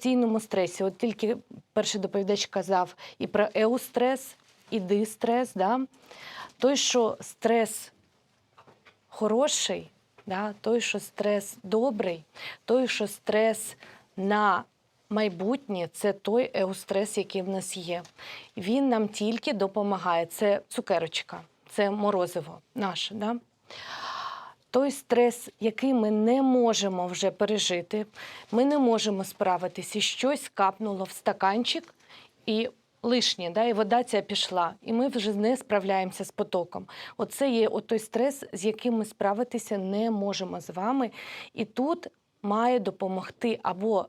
постійному стресі. От тільки перший доповідач казав і про еустрес, і дистрес. Да? Той, що стрес хороший, да? той, що стрес добрий, той, що стрес на майбутнє, це той еустрес, який в нас є. Він нам тільки допомагає. Це цукерочка, це морозиво наше. Да? Той стрес, який ми не можемо вже пережити, ми не можемо справитися, щось капнуло в стаканчик і лишнє, да, і вода ця пішла, і ми вже не справляємося з потоком. Оце є той стрес, з яким ми справитися не можемо з вами. І тут має допомогти або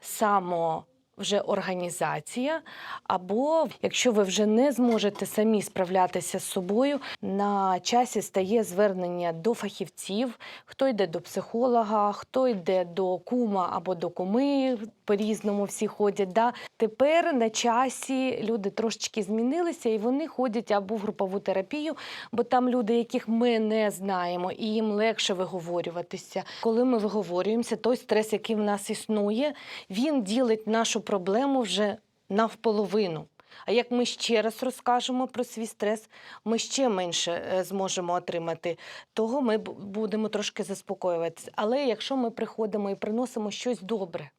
само. Вже організація, або якщо ви вже не зможете самі справлятися з собою, на часі стає звернення до фахівців, хто йде до психолога, хто йде до кума або до куми, по-різному всі ходять. Да? Тепер на часі люди трошечки змінилися і вони ходять або в групову терапію, бо там люди, яких ми не знаємо, і їм легше виговорюватися. Коли ми виговорюємося, той стрес, який в нас існує, він ділить нашу проблему вже навполовину. А як ми ще раз розкажемо про свій стрес, ми ще менше е, зможемо отримати. Того ми будемо трошки заспокоюватися. Але якщо ми приходимо і приносимо щось добре,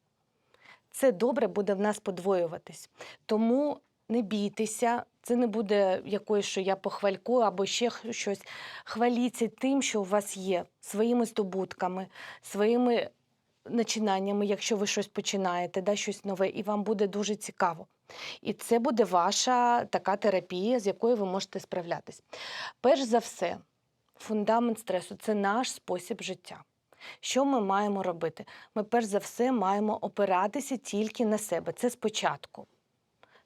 це добре буде в нас подвоюватись. Тому не бійтеся, це не буде якоюсь, що я похвальку або ще щось. Хваліться тим, що у вас є, своїми здобутками, своїми начинаннями, якщо ви щось починаєте, да, щось нове, і вам буде дуже цікаво. І це буде ваша така терапія, з якою ви можете справлятись. Перш за все, фундамент стресу це наш спосіб життя. Що ми маємо робити? Ми перш за все маємо опиратися тільки на себе. Це спочатку.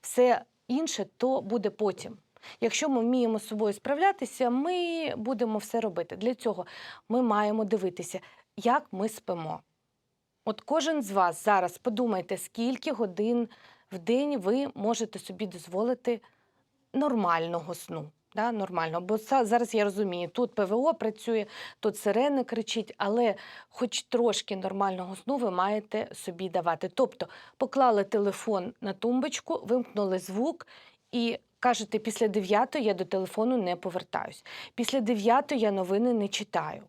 Все інше то буде потім. Якщо ми вміємо з собою справлятися, ми будемо все робити. Для цього ми маємо дивитися, як ми спимо. От кожен з вас зараз подумайте, скільки годин в день ви можете собі дозволити нормального сну. Да, нормально. Бо зараз я розумію, тут ПВО працює, тут сирени кричить, але хоч трошки нормального сну ви маєте собі давати. Тобто поклали телефон на тумбочку, вимкнули звук і кажете, після 9 я до телефону не повертаюсь. Після 9 я новини не читаю.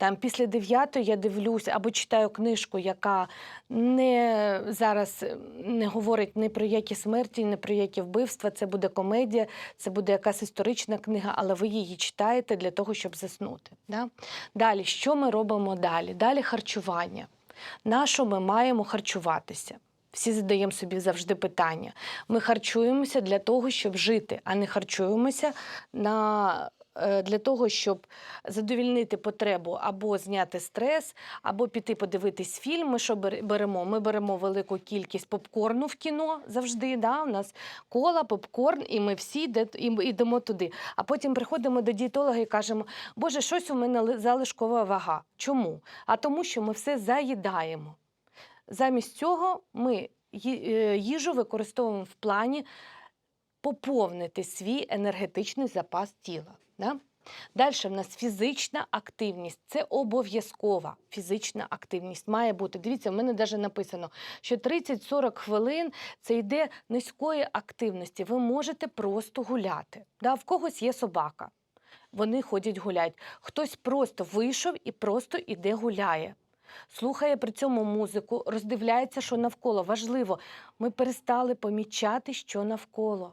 Там після 9 я дивлюся або читаю книжку, яка не зараз е, не говорить ні про які смерті, ні про які вбивства. Це буде комедія, це буде якась історична книга, але ви її читаєте для того, щоб заснути. Да? Далі, що ми робимо далі? Далі харчування. На що ми маємо харчуватися? Всі задаємо собі завжди питання. Ми харчуємося для того, щоб жити, а не харчуємося на, для того, щоб задовільнити потребу або зняти стрес, або піти подивитись фільм. Ми що беремо? Ми беремо велику кількість попкорну в кіно завжди. Да? У нас кола, попкорн, і ми всі йдемо туди. А потім приходимо до дієтолога і кажемо: Боже, щось у мене залишкова вага. Чому? А тому, що ми все заїдаємо. Замість цього ми е, їжу використовуємо в плані поповнити свій енергетичний запас тіла. Да? Далі в нас фізична активність. Це обов'язкова фізична активність має бути. Дивіться, в мене навіть написано, що 30-40 хвилин це йде низької активності. Ви можете просто гуляти. Да? В когось є собака. Вони ходять гуляють. Хтось просто вийшов і просто іде гуляє. Слухає при цьому музику, роздивляється, що навколо. Важливо, ми перестали помічати, що навколо.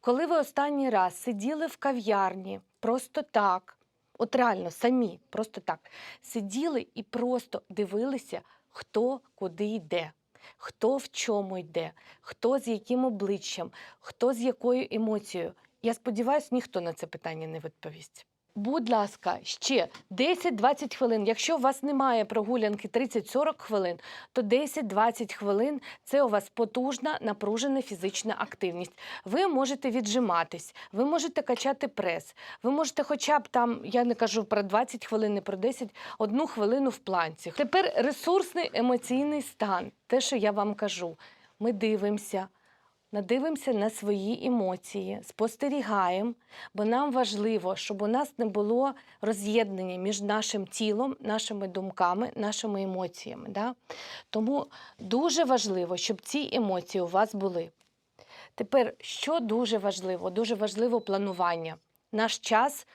Коли ви останній раз сиділи в кав'ярні просто так, от реально самі, просто так, сиділи і просто дивилися, хто куди йде, хто в чому йде, хто з яким обличчям, хто з якою емоцією. Я сподіваюся, ніхто на це питання не відповість. Будь ласка, ще 10-20 хвилин. Якщо у вас немає прогулянки 30-40 хвилин, то 10-20 хвилин це у вас потужна напружена фізична активність. Ви можете віджиматись, ви можете качати прес, ви можете, хоча б там, я не кажу про 20 хвилин, не про 10, одну хвилину в планці. Тепер ресурсний емоційний стан, те, що я вам кажу. Ми дивимося. Надивимося на свої емоції, спостерігаємо, бо нам важливо, щоб у нас не було роз'єднання між нашим тілом, нашими думками, нашими емоціями. Да? Тому дуже важливо, щоб ці емоції у вас були. Тепер, що дуже важливо? Дуже важливо планування. Наш час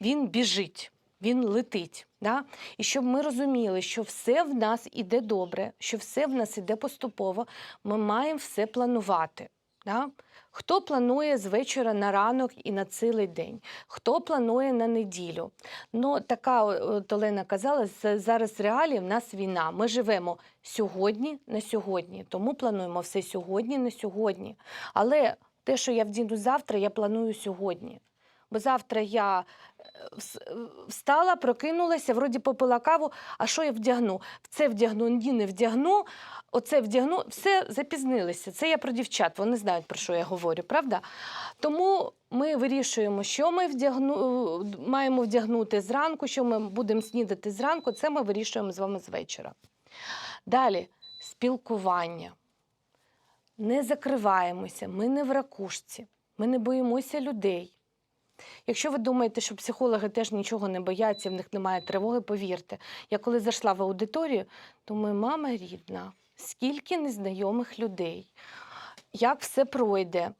він біжить, він летить. Да? І щоб ми розуміли, що все в нас іде добре, що все в нас іде поступово, ми маємо все планувати. Да? Хто планує з вечора на ранок і на цілий день, хто планує на неділю. Ну, така от казала, зараз реалії в нас війна. Ми живемо сьогодні на сьогодні, тому плануємо все сьогодні на сьогодні. Але те, що я вдіну завтра, я планую сьогодні. Бо завтра я е, вс- встала, прокинулася, вроді попила каву, а що я вдягну? Це вдягну, ні, не вдягну, оце вдягну, все запізнилися. Це я про дівчат, вони знають, про що я говорю, правда? Тому ми вирішуємо, що ми вдягну, е, маємо вдягнути зранку, що ми будемо снідати зранку, це ми вирішуємо з вами з вечора. Далі спілкування. Не закриваємося, ми не в ракушці, ми не боїмося людей. Якщо ви думаєте, що психологи теж нічого не бояться, в них немає тривоги, повірте. Я коли зайшла в аудиторію, думаю, мама рідна, скільки незнайомих людей, як все пройде.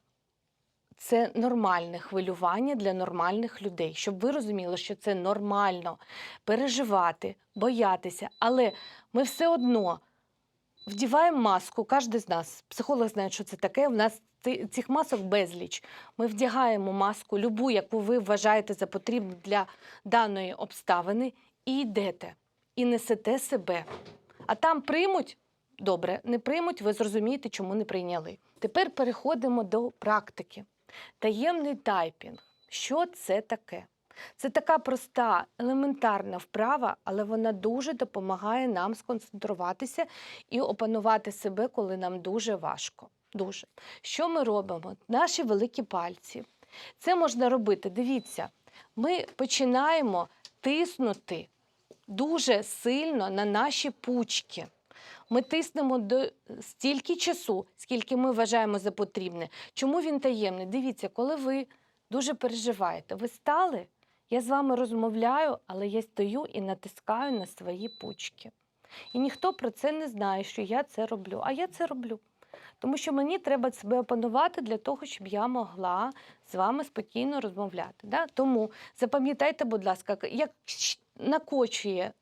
Це нормальне хвилювання для нормальних людей, щоб ви розуміли, що це нормально переживати, боятися, але ми все одно вдіваємо маску, кожен з нас. Психолог знає, що це таке. У нас цих масок безліч. Ми вдягаємо маску, любу, яку ви вважаєте за потрібну для даної обставини, і йдете, і несете себе. А там приймуть добре, не приймуть, ви зрозумієте, чому не прийняли. Тепер переходимо до практики. Таємний тайпінг. Що це таке? Це така проста, елементарна вправа, але вона дуже допомагає нам сконцентруватися і опанувати себе, коли нам дуже важко. Дуже. Що ми робимо? Наші великі пальці. Це можна робити. Дивіться, ми починаємо тиснути дуже сильно на наші пучки. Ми тиснемо до стільки часу, скільки ми вважаємо за потрібне. Чому він таємний? Дивіться, коли ви дуже переживаєте, ви стали, я з вами розмовляю, але я стою і натискаю на свої пучки. І ніхто про це не знає, що я це роблю. А я це роблю. Тому що мені треба себе опанувати для того, щоб я могла з вами спокійно розмовляти. Да? Тому запам'ятайте, будь ласка, як накочує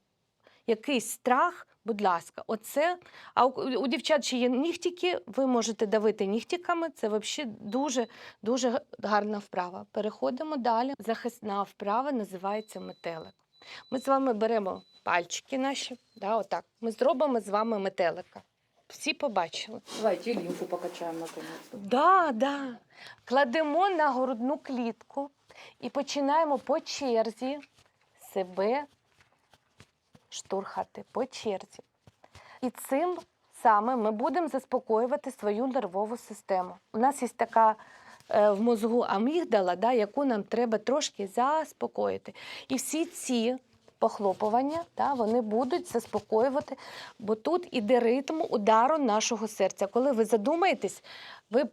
якийсь страх, будь ласка, оце. А у, у дівчат ще є нігтики, ви можете давити нігтиками. Це взагалі дуже дуже гарна вправа. Переходимо далі. Захисна вправа називається метелик. Ми з вами беремо пальчики наші, да, отак. Ми зробимо з вами метелика. Всі побачили. Давайте и лимфу покачаем. Да, да. Кладемо на грудну клітку і починаємо по черзі себе штурхати по черзі. І цим саме ми будемо заспокоювати свою нервову систему. У нас є така е, в мозгу амігдала, да, яку нам треба трошки заспокоїти. І всі ці похлопування да, вони будуть заспокоювати, бо тут іде ритм удару нашого серця. Коли ви задумаєтесь, ви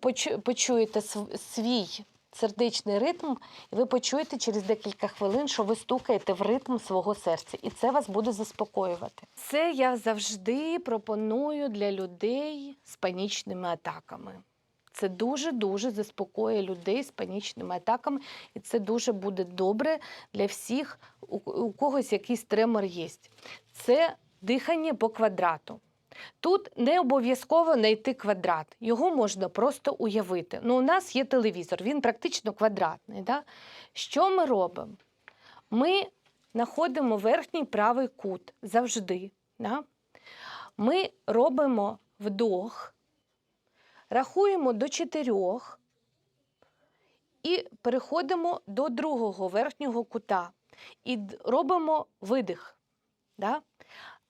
почуєте свій сердечний ритм, і ви почуєте через декілька хвилин, що ви стукаєте в ритм свого серця, і це вас буде заспокоювати. Це я завжди пропоную для людей з панічними атаками. Це дуже-дуже заспокоює людей з панічними атаками, і це дуже буде добре для всіх, у когось якийсь тремор є. Це дихання по квадрату. Тут не обов'язково знайти квадрат, його можна просто уявити. Ну, у нас є телевізор, він практично квадратний. Да? Що ми робимо? Ми знаходимо верхній правий кут завжди. Да? Ми робимо вдох, рахуємо до чотирьох і переходимо до другого верхнього кута і робимо видих. Да?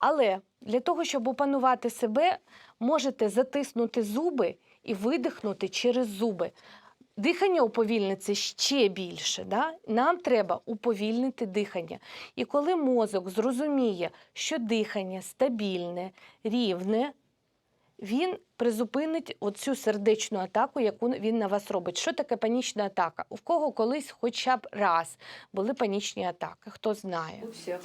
Але для того, щоб опанувати себе, можете затиснути зуби і видихнути через зуби. Дихання уповільниться ще більше. Да? Нам треба уповільнити дихання. І коли мозок зрозуміє, що дихання стабільне, рівне, він призупинить оцю сердечну атаку, яку він на вас робить. Що таке панічна атака? У кого колись хоча б раз були панічні атаки? Хто знає? У всех.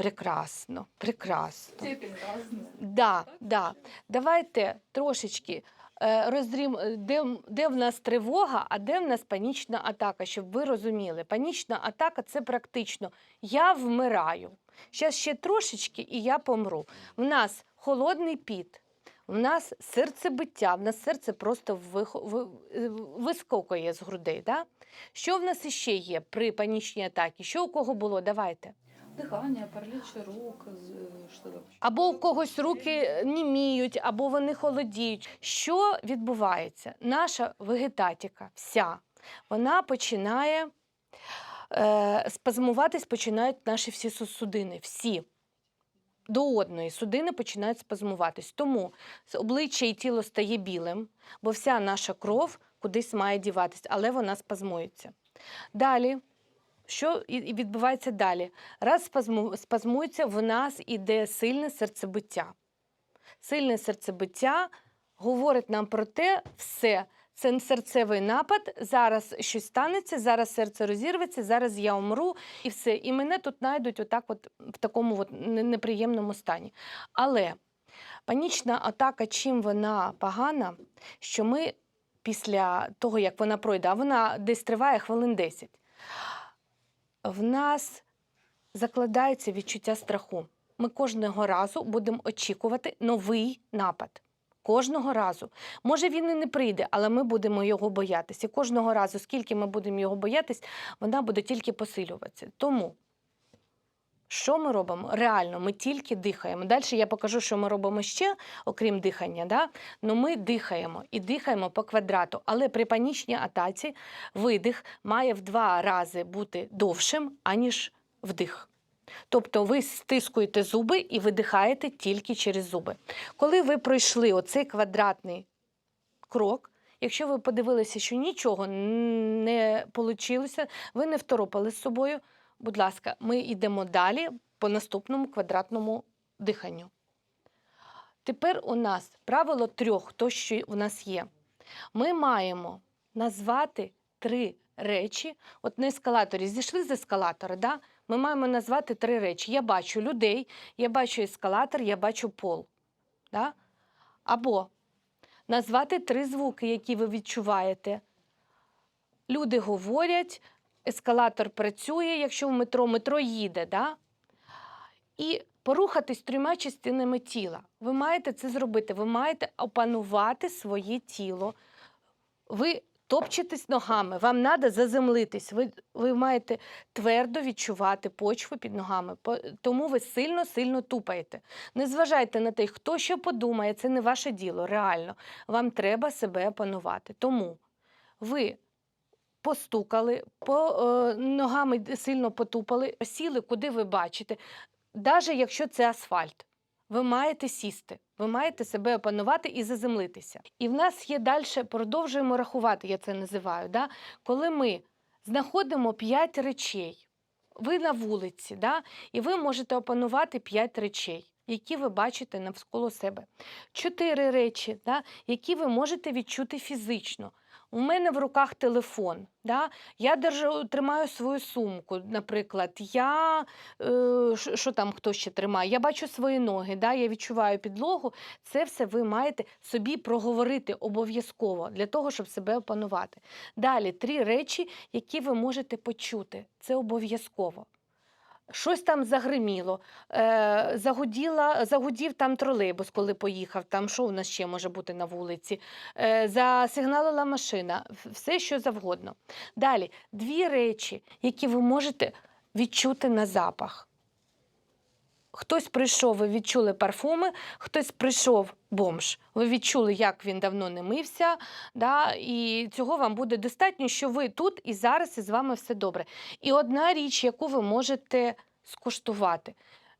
Прекрасно, прекрасно. Степень разная. Да, да. Давайте трошечки е, розрім, е, де, де в нас тривога, а де в нас панічна атака, щоб ви розуміли. Панічна атака це практично я вмираю. Зараз ще трошечки і я помру. В нас холодний піт, в нас серцебиття, в нас серце просто е, вискокує з грудей. Да? Що в нас іще є при панічній атаці? Що у кого було? Давайте. Дыхание, паралич рук, там? Або у когось руки німіють, або вони холодіють. Що відбувається? Наша вегетатіка, вся, вона починає е, спазмуватись, починають наші всі су- судини. Всі. До одної судини починають спазмуватись. Тому обличчя і тіло стає білим, бо вся наша кров кудись має діватись, але вона спазмується. Далі, що і- відбувається далі? Раз спазму, спазмується, в нас іде сильне серцебиття. Сильне серцебиття говорить нам про те, все. Це серцевий напад, зараз щось станеться, зараз серце розірветься, зараз я умру і все. І мене тут знайдуть отак от, в такому от неприємному стані. Але панічна атака, чим вона погана, що ми після того, як вона пройде, а вона десь триває хвилин 10, в нас закладається відчуття страху. Ми кожного разу будемо очікувати новий напад. Кожного разу. Може, він і не прийде, але ми будемо його боятися. І кожного разу, скільки ми будемо його боятись, вона буде тільки посилюватися. Тому, що ми робимо? Реально, ми тільки дихаємо. Далі я покажу, що ми робимо ще, окрім дихання. Да? Ну, ми дихаємо і дихаємо по квадрату. Але при панічній атаці видих має в два рази бути довшим, аніж вдих. Тобто ви стискуєте зуби і видихаєте тільки через зуби. Коли ви пройшли оцей квадратний крок, якщо ви подивилися, що нічого не вийшло, ви не второпали з собою, будь ласка, ми йдемо далі по наступному квадратному диханню. Тепер у нас правило трьох, то, що у нас є. Ми маємо назвати три речі. От на ескалаторі зійшли з ескалатора, да? ми маємо назвати три речі. Я бачу людей, я бачу ескалатор, я бачу пол. Да? Або назвати три звуки, які ви відчуваєте. Люди говорять, ескалатор працює, якщо в метро, метро їде. Да? І порухатись трьома частинами тіла. Ви маєте це зробити. Ви маєте опанувати своє тіло. Ви топчетесь ногами, вам треба заземлитись. Ви, ви маєте твердо відчувати почву під ногами. Тому ви сильно-сильно тупаєте. Не зважайте на те, хто що подумає, це не ваше діло, реально. Вам треба себе опанувати. Тому ви постукали, по, е, ногами сильно потупали, сіли, куди ви бачите. Навіть якщо це асфальт, ви маєте сісти, ви маєте себе опанувати і заземлитися. І в нас є далі, продовжуємо рахувати, я це називаю. Да? Коли ми знаходимо п'ять речей, ви на вулиці, да? і ви можете опанувати п'ять речей. Які ви бачите навколо себе. Чотири речі, да, які ви можете відчути фізично. У мене в руках телефон. Да? Я держу, тримаю свою сумку, наприклад. Я е, що там хто ще тримає? Я бачу свої ноги, да? я відчуваю підлогу. Це все ви маєте собі проговорити обов'язково для того, щоб себе опанувати. Далі три речі, які ви можете почути. Це обов'язково. Щось там загриміло, е, загуділа, загудів там тролейбус, коли поїхав. Там що в нас ще може бути на вулиці? Е, засигналила машина, все що завгодно. Далі дві речі, які ви можете відчути на запах. Хтось прийшов, ви відчули парфуми, хтось прийшов бомж. Ви відчули, як він давно не мився. Да? І цього вам буде достатньо, що ви тут і зараз, і з вами все добре. І одна річ, яку ви можете скуштувати.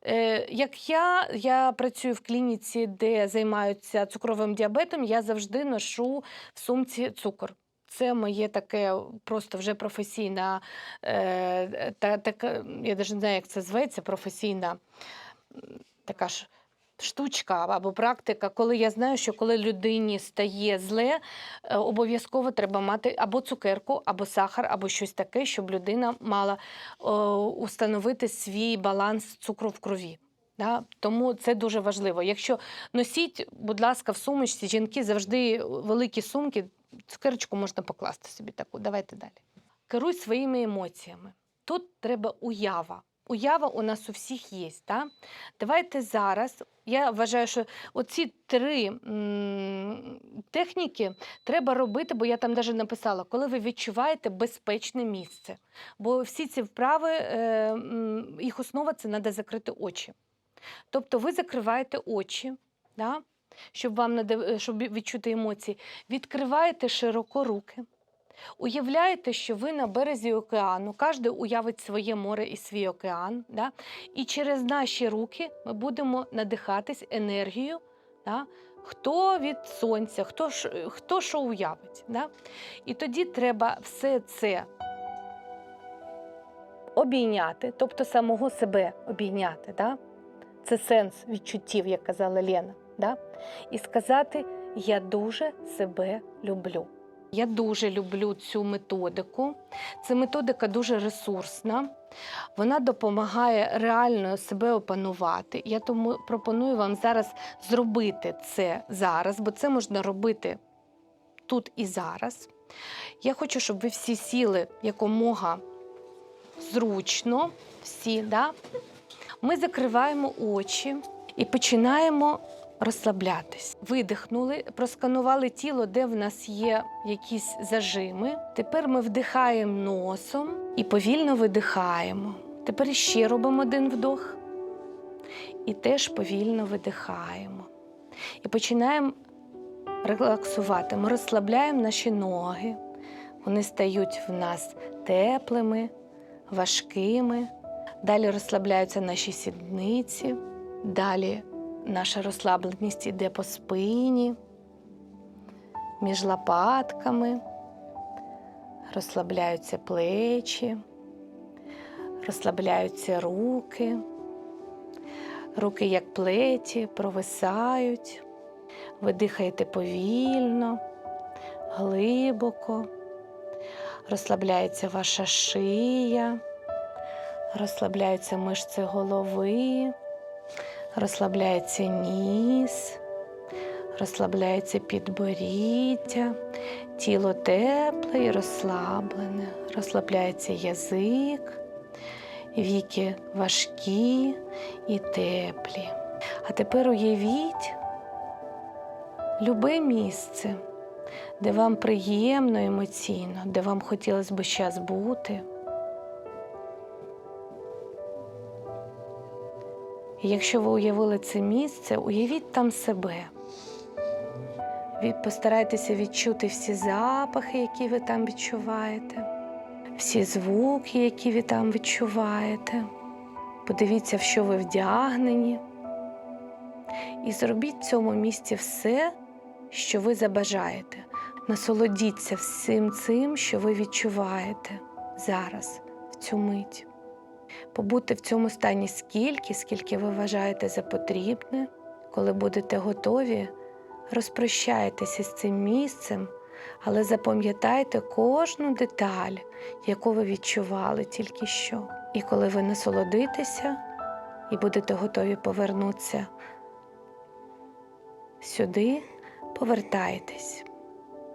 Е, як я, я працюю в клініці, де займаються цукровим діабетом, я завжди ношу в сумці цукор. Це моє таке просто вже професійна, е, та, така, я навіть не знаю, як це зветься, професійна така ж штучка або практика, коли я знаю, що коли людині стає зле, е, обов'язково треба мати або цукерку, або сахар, або щось таке, щоб людина мала е, установити свій баланс цукру в крові. Да? Тому це дуже важливо. Якщо носіть, будь ласка, в сумочці, жінки завжди великі сумки, цукерочку можна покласти собі таку. Давайте далі. Керуй своїми емоціями. Тут треба уява. Уява у нас у всіх є. Да? Давайте зараз. Я вважаю, що оці три техніки треба робити, бо я там навіть написала, коли ви відчуваєте безпечне місце. Бо всі ці вправи, е, їх основа це треба закрити очі. Тобто ви закриваєте очі, да? щоб вам наде- щоб відчути емоції, відкриваєте широко руки. Уявляєте, що ви на березі океану, кожен уявить своє море і свій океан. Да? І через наші руки ми будемо надихатись енергією. Да? Хто від сонця, хто, хто що уявить. Да? І тоді треба все це обійняти, тобто самого себе обійняти. Да? Це сенс відчуттів, як казала Лена. Да? І сказати: Я дуже себе люблю. Я дуже люблю цю методику. Ця методика дуже ресурсна. Вона допомагає реально себе опанувати. Я тому пропоную вам зараз зробити це зараз, бо це можна робити тут і зараз. Я хочу, щоб ви всі сіли якомога зручно. Всі, да? Ми закриваємо очі і починаємо розслаблятись. Видихнули, просканували тіло, де в нас є якісь зажими. Тепер ми вдихаємо носом і повільно видихаємо. Тепер ще робимо один вдох і теж повільно видихаємо. І починаємо релаксувати. Ми розслабляємо наші ноги. Вони стають в нас теплими, важкими. Далі розслабляються наші сідниці, далі наша розслабленість іде по спині, між лопатками, розслабляються плечі, розслабляються руки, руки як плеті, провисають. Ви дихаєте повільно, глибоко, розслабляється ваша шия розслабляються мишці голови, розслабляється ніс, розслабляється підборіддя, тіло тепле і розслаблене, розслабляється язик, віки важкі і теплі. А тепер уявіть любе місце, де вам приємно емоційно, де вам хотілося б зараз бути. І якщо ви уявили це місце, уявіть там себе. Ви постарайтеся відчути всі запахи, які ви там відчуваєте, всі звуки, які ви там відчуваєте. Подивіться, в що ви вдягнені. І зробіть в цьому місці все, що ви забажаєте. Насолодіться всім цим, що ви відчуваєте зараз, в цю мить побути в цьому стані скільки, скільки ви вважаєте за потрібне. Коли будете готові, розпрощайтеся з цим місцем, але запам'ятайте кожну деталь, яку ви відчували тільки що. І коли ви насолодитеся і будете готові повернутися сюди, повертайтесь.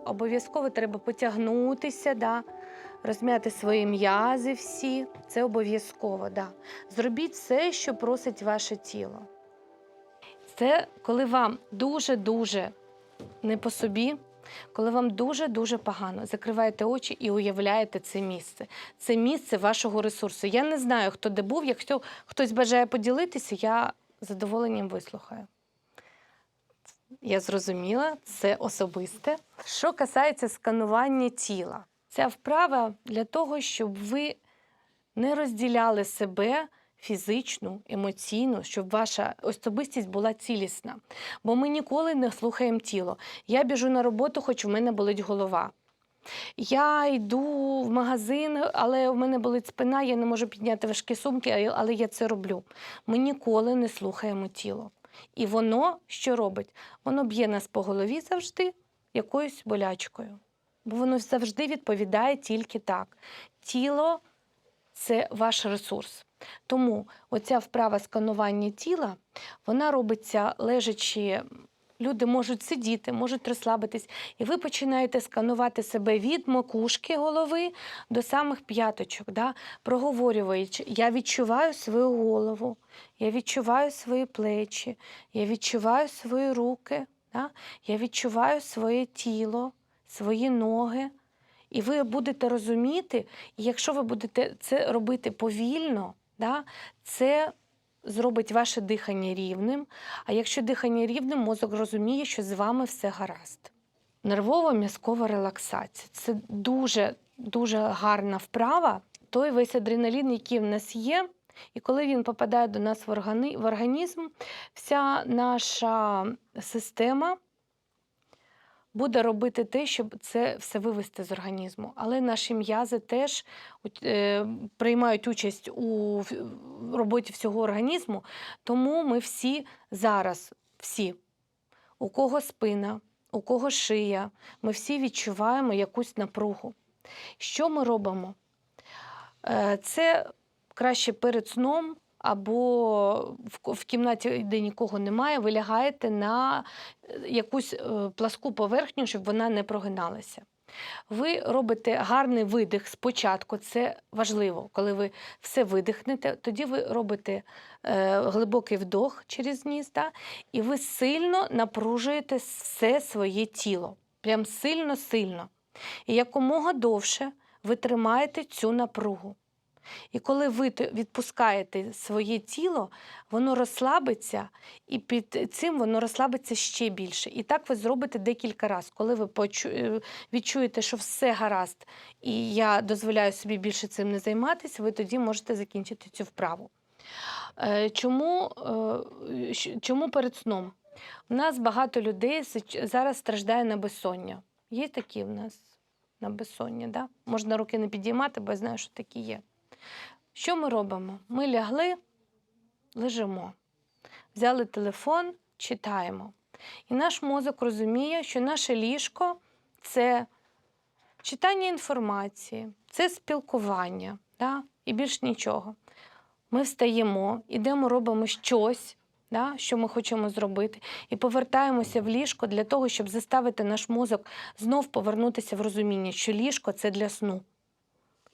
Обов'язково треба потягнутися, да, розм'яти свої м'язи всі. Це обов'язково. Да. Зробіть все, що просить ваше тіло. Це коли вам дуже-дуже не по собі, коли вам дуже-дуже погано, закриваєте очі і уявляєте це місце. Це місце вашого ресурсу. Я не знаю, хто де був. Якщо хтось бажає поділитися, я задоволенням вислухаю. Я зрозуміла, це особисте. Що касається сканування тіла, ця вправа для того, щоб ви не розділяли себе фізичну, емоційну, щоб ваша особистість була цілісна. Бо ми ніколи не слухаємо тіло. Я біжу на роботу, хоч в мене болить голова. Я йду в магазин, але в мене болить спина, я не можу підняти важкі сумки, але я це роблю. Ми ніколи не слухаємо тіло. І воно що робить? Воно б'є нас по голові завжди якоюсь болячкою. Бо воно завжди відповідає тільки так. Тіло це ваш ресурс. Тому оця вправа сканування тіла, вона робиться лежачи. Люди можуть сидіти, можуть розслабитись, і ви починаєте сканувати себе від макушки голови до самих п'яточок, да? проговорюючи, я відчуваю свою голову, я відчуваю свої плечі, я відчуваю свої руки, да? я відчуваю своє тіло, свої ноги. І ви будете розуміти, і якщо ви будете це робити повільно, да, це зробить ваше дихання рівним. А якщо дихання рівним, мозок розуміє, що з вами все гаразд. Нервово-м'язкова релаксація це дуже дуже гарна вправа. Той весь адреналін, який в нас є, і коли він попадає до нас в, організм, вся наша система буде робити те, щоб це все вивести з організму. Але наші м'язи теж е, приймають участь у роботі всього організму, тому ми всі зараз, всі, у кого спина, у кого шия, ми всі відчуваємо якусь напругу. Що ми робимо? Е, Це краще перед сном або в кімнаті, де нікого немає, ви лягаєте на е, якусь е, пласку поверхню, щоб вона не прогиналася. Ви робите гарний видих спочатку, це важливо. Коли ви все видихнете, тоді ви робите е, глибокий вдох через ніс, да, і ви сильно напружуєте все своє тіло. Прям сильно-сильно. І якомога довше ви тримаєте цю напругу. І коли ви відпускаєте своє тіло, воно розслабиться, і під цим воно розслабиться ще більше. І так ви зробите декілька разів. Коли ви е, відчуєте, що все гаразд, і я дозволяю собі більше цим не займатися, ви тоді можете закінчити цю вправу. Е, Чому, е, чому перед сном? У нас багато людей зараз страждає на безсоння. Є такі в нас на безсоння, да? можна руки не підіймати, бо я знаю, що такі є. Що ми робимо? Ми лягли, лежимо, взяли телефон, читаємо. І наш мозок розуміє, що наше ліжко це читання інформації, це спілкування, да? і більш нічого. Ми встаємо, ідемо, робимо щось, да? що ми хочемо зробити, і повертаємося в ліжко для того, щоб заставити наш мозок знов повернутися в розуміння, що ліжко це для сну.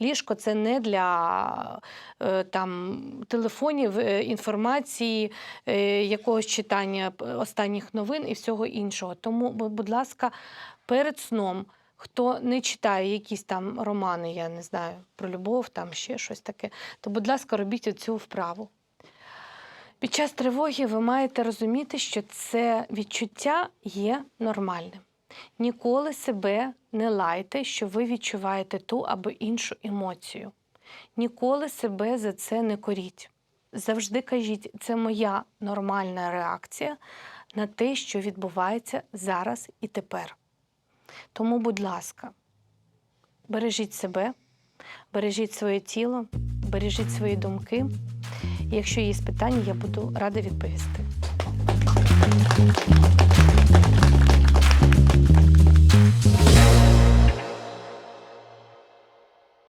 Ліжко це не для е, там, телефонів, е, інформації, е, якогось читання останніх новин і всього іншого. Тому, будь ласка, перед сном, хто не читає якісь там романи, я не знаю, про любов, там ще щось таке, то, будь ласка, робіть цю вправу. Під час тривоги ви маєте розуміти, що це відчуття є нормальним. Ніколи себе не лайте, що ви відчуваєте ту або іншу емоцію. Ніколи себе за це не коріть. Завжди кажіть, це моя нормальна реакція на те, що відбувається зараз і тепер. Тому, будь ласка, бережіть себе, бережіть своє тіло, бережіть свої думки. Якщо є питання, я буду рада відповісти.